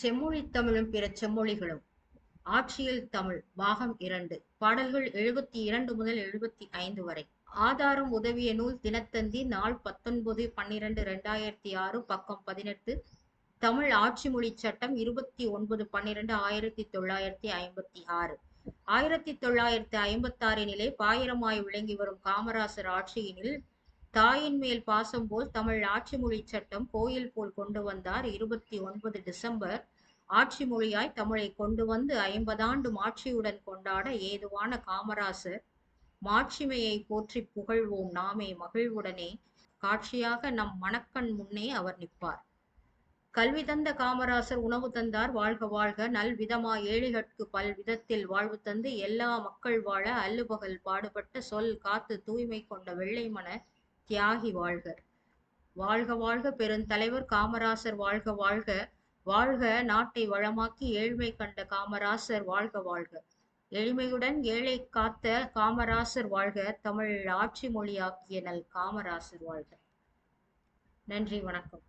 செம்மொழி தமிழும் பிற செம்மொழிகளும். ஆட்சியில் தமிழ் பாகம் இரண்டு. பாடல்கள் எழுபத்தி இரண்டு முதல் எழுபத்தி ஐந்து வரை. ஆதாரம் உதவிய நூல் தினத்தந்தி நாள் பத்தொன்பது பன்னிரண்டு ரெண்டாயிரத்தி ஆறு பக்கம் பதினெட்டு. தமிழ் ஆட்சி மொழி சட்டம் இருபத்தி ஒன்பது பன்னிரண்டு ஆயிரத்தி தொள்ளாயிரத்தி ஐம்பத்தி ஆறு. ஆயிரத்தி தொள்ளாயிரத்தி ஐம்பத்தி ஆறினிலே பாயிரமாய் விளங்கி வரும் காமராசர் ஆட்சியினில் தாயின் மேல் பாசம் போல் தமிழ் ஆட்சி மொழி சட்டம் கோயில் போல் கொண்டு வந்தார். இருபத்தி ஒன்பது டிசம்பர் ஆட்சி மொழியாய் தமிழை கொண்டு வந்து ஐம்பதாண்டு மாட்சியுடன் கொண்டாட ஏதுவான காமராசர் மாட்சிமையை போற்றி புகழ்வோம். நாமே மகிழ்வுடனே காட்சியாக நம் மணக்கண் முன்னே அவர் நிற்பார். கல்வி தந்த காமராசர் உணவு தந்தார். வாழ்க வாழ்க. நல்விதமா ஏழைகட்கு பல் விதத்தில் வாழ்வு தந்து எல்லா மக்கள் வாழ அல்லுபகல் பாடுபட்ட சொல் காத்து தூய்மை கொண்ட வெள்ளை மன தியாகி வாழ்க. வாழ்க வாழ்க பெருந்தலைவர் காமராசர் வாழ்க வாழ்க. வாழ்க நாட்டை வளமாக்கி ஏழ்மை கண்ட காமராசர் வாழ்க வாழ்க. எளிமையுடன் ஏழை காத்த காமராசர் வாழ்க. தமிழ் ஆட்சி மொழியாக்கிய நல் காமராசர் வாழ்க. நன்றி வணக்கம்.